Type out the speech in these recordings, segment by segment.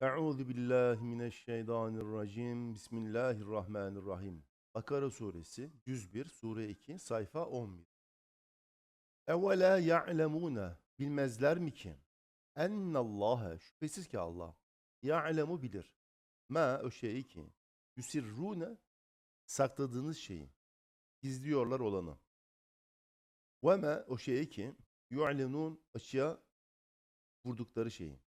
Euzu billahi mineşşeytanirracim. Bismillahirrahmanirrahim. Bakara suresi 101 sure 2 sayfa 11. Evvela ya'lemune bilmezler mi ki ennallâhe şüphesiz ki Allah ya'lemu bilir. Ma o şeyi ki yusirrune sakladığınız şeyi gizliyorlar olanı. Ve ma o şeyi ki yu'lenun açığa vurdukları şeyi.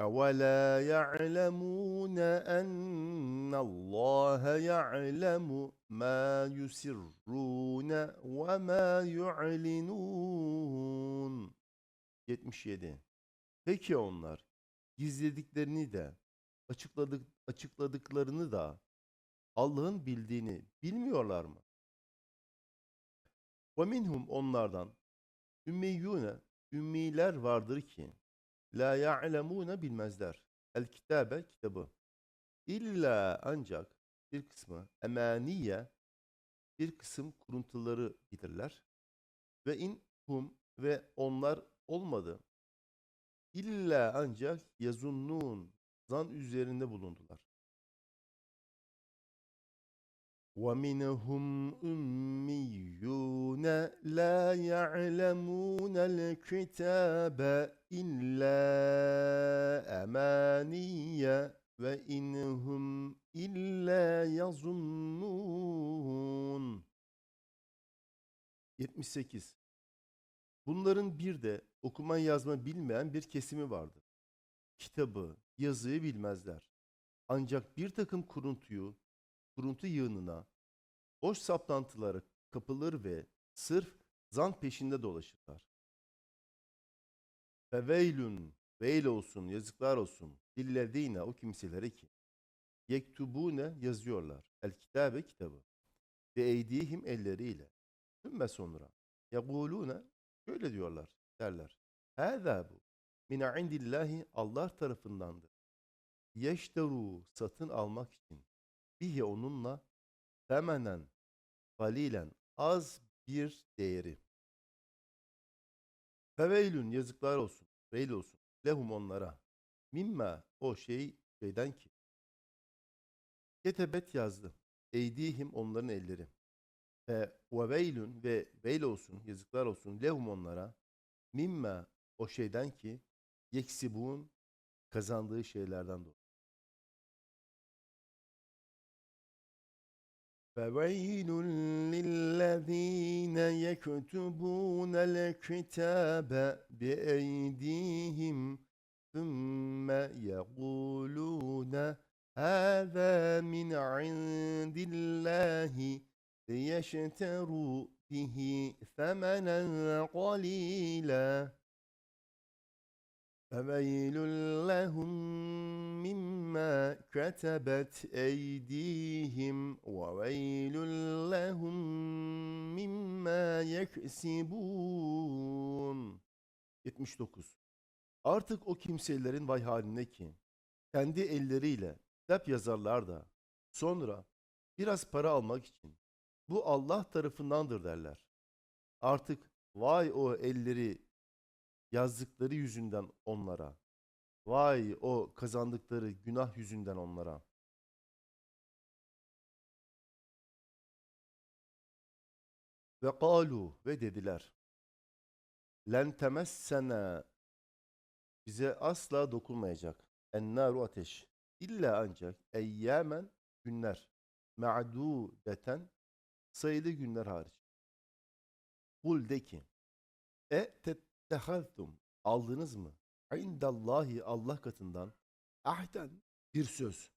أولا يعلمون أن الله يعلم ما يسرون وما يعلنون 77. Peki onlar gizlediklerini de açıkladık açıkladıklarını da Allah'ın bildiğini bilmiyorlar mı? Ve minhum onlardan ümmiyyune ümmiler vardır ki La ya'lemune bilmezler. El kitabe kitabı. İlla ancak bir kısmı emaniye bir kısım kuruntuları bilirler. Ve in hum ve onlar olmadı. İlla ancak yazunnun zan üzerinde bulundular. وَمِنْهُمْ أُمِّيُّونَ لَا يَعْلَمُونَ الْكِتَابَ إِلَّا أَمَانِيَّ وَإِنْهُمْ إِلَّا يَظُنُّونَ 78. Bunların bir de okuma yazma bilmeyen bir kesimi vardır. Kitabı, yazıyı bilmezler. Ancak bir takım kuruntuyu kuruntu yığınına, boş saplantılara kapılır ve sırf zan peşinde dolaşırlar. Feveylün, veil olsun, yazıklar olsun, dillezine o kimselere ki, yektubune yazıyorlar, el kitabe kitabı, ve eydihim elleriyle, sümme sonra, yegulune, şöyle diyorlar, derler, hâzâ bu, min indillahi Allah tarafındandır. Yeşteru, satın almak için, bihi onunla temenen galilen az bir değeri. Feveylün yazıklar olsun, veil olsun, lehum onlara. Mimma o şey şeyden ki. Ketebet yazdı. Eydihim onların elleri. Ve veylün ve veil olsun, yazıklar olsun, lehum onlara. Mimma o şeyden ki yeksibun kazandığı şeylerden dolayı. فويل للذين يكتبون الكتاب بأيديهم ثم يقولون هذا من عند الله ليشتروا به ثمنا قليلا. فويل لهم مما كتبت أيديهم وويل لهم مما يكسبون 79. Artık o kimselerin vay haline ki kendi elleriyle kitap yazarlar da sonra biraz para almak için bu Allah tarafındandır derler. Artık vay o elleri yazdıkları yüzünden onlara. Vay o kazandıkları günah yüzünden onlara. Ve kalu ve dediler. Len temessena bize asla dokunmayacak. Ennâru ateş. İlla ancak eyyamen günler. Ma'dudeten sayılı günler hariç. Kul de ki e tettehaztum aldınız mı? İndallahi Allah katından ahden bir söz.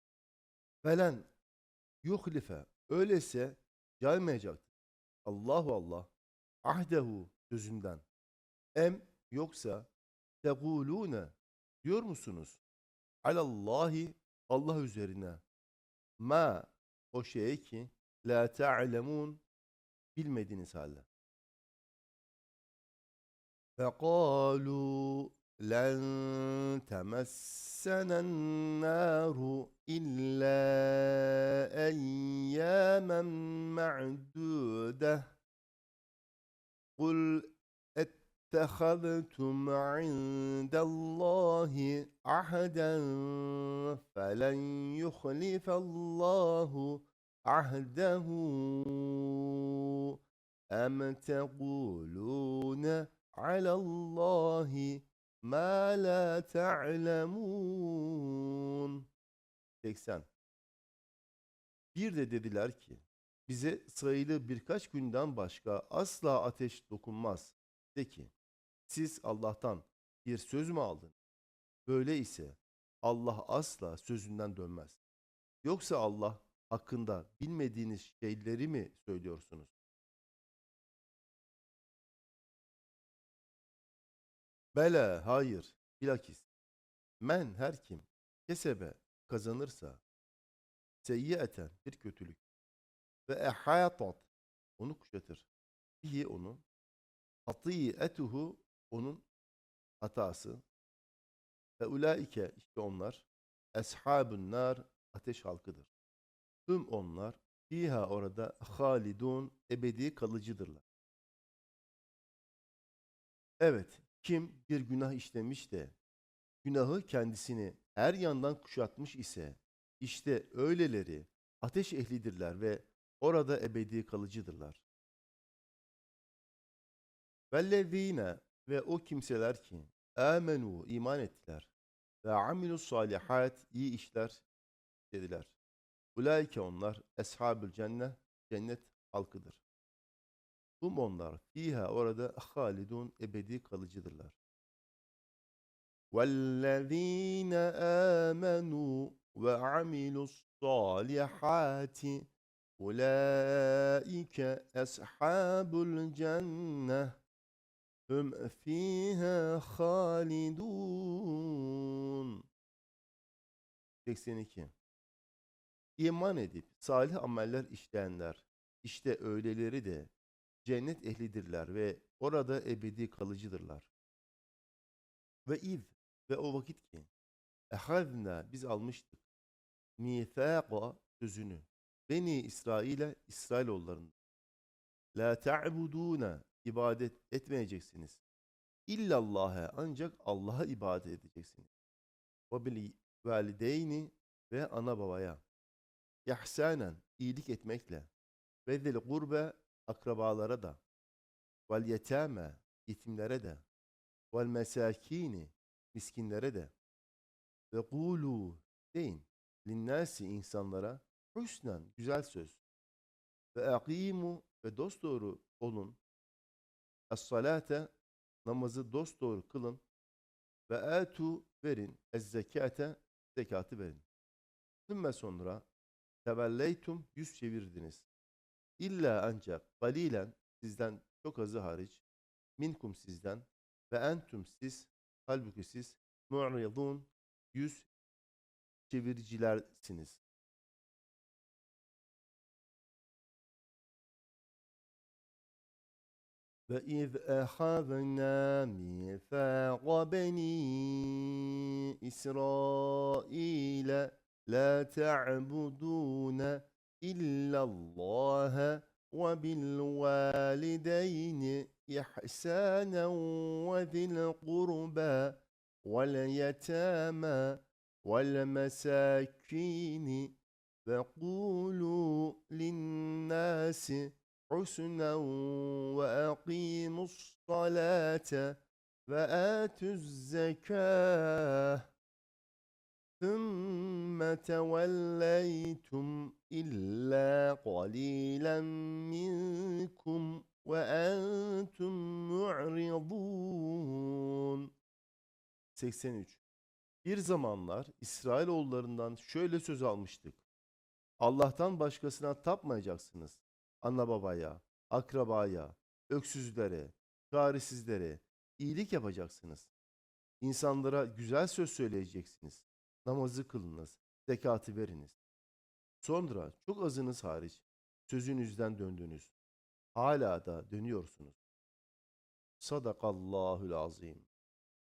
Felen yuhlife öyleyse gelmeyecektir. Allahu Allah ahdehu sözünden. Em yoksa tegulune diyor musunuz? Alallahi Allah üzerine. Ma o şey ki la ta'lemun bilmediğiniz halde. فقالوا لن تمسنا النار إلا أياما معدودة. قل اتخذتم عند الله عهدا فلن يخلف الله عهده. أم تقولون alallahi ma la ta'lemun. 80. Bir de dediler ki bize sayılı birkaç günden başka asla ateş dokunmaz. De ki siz Allah'tan bir söz mü aldınız? Böyle ise Allah asla sözünden dönmez. Yoksa Allah hakkında bilmediğiniz şeyleri mi söylüyorsunuz? Bele, hayır, bilakis. Men her kim kesebe kazanırsa seyyiyeten bir kötülük ve ehayatat onu kuşatır. Bihi onu hatiyetuhu onun hatası ve ulaike işte onlar eshabun nar ateş halkıdır. Tüm onlar fiha orada halidun ebedi kalıcıdırlar. Evet, kim bir günah işlemiş de günahı kendisini her yandan kuşatmış ise işte öyleleri ateş ehlidirler ve orada ebedi kalıcıdırlar. Vellezine ve o kimseler ki amenu iman ettiler ve amilus salihat iyi işler dediler. Ulaike onlar eshabül cennet cennet halkıdır. Hum onlar fiha orada halidun ebedi kalıcıdırlar. وَالَّذ۪ينَ آمَنُوا وَعَمِلُوا الصَّالِحَاتِ أُولَٰئِكَ أَصْحَابُ الْجَنَّةِ هُمْ ف۪يهَا خَالِدُونَ 82 İman edip salih ameller işleyenler, işte öyleleri de cennet ehlidirler ve orada ebedi kalıcıdırlar. Ve iz ve o vakit ki ehazna biz almıştık mithaqa sözünü Beni İsrail'e İsrailoğullarının la ta'buduna ibadet etmeyeceksiniz. İllallah'a ancak Allah'a ibadet edeceksiniz. Ve bil valideyni ve ana babaya ihsanen iyilik etmekle ve zil gurbe akrabalara da vel yetame yetimlere de vel mesakini miskinlere de. Ve kulu deyin linnâsi insanlara hüsnen güzel söz. Ve akimu ve dosdoğru olun. Es-salate namazı dosdoğru kılın. Ve atu verin. Ez-zekate zekatı verin. Sümme sonra tevelleytum yüz çevirdiniz. İlla ancak galilen sizden çok azı hariç minkum sizden ve entüm siz halbuki siz mu'ridun yüz çeviricilersiniz. وإذ أخذنا ميثاق بني إسرائيل لا تعبدون إلا الله وبالوالدين إحسانا وذي القربى واليتامى والمساكين فقولوا للناس حسنا وأقيموا الصلاة وآتوا الزكاة ثم توليتم إلا قليلا منكم وأنتم معرضون 83 Bir zamanlar İsrailoğullarından şöyle söz almıştık. Allah'tan başkasına tapmayacaksınız. Ana babaya, akrabaya, öksüzlere, çaresizlere iyilik yapacaksınız. İnsanlara güzel söz söyleyeceksiniz. Namazı kılınız, zekatı veriniz. Sonra çok azınız hariç sözünüzden döndünüz. Hala da dönüyorsunuz. Sadakallahul azim.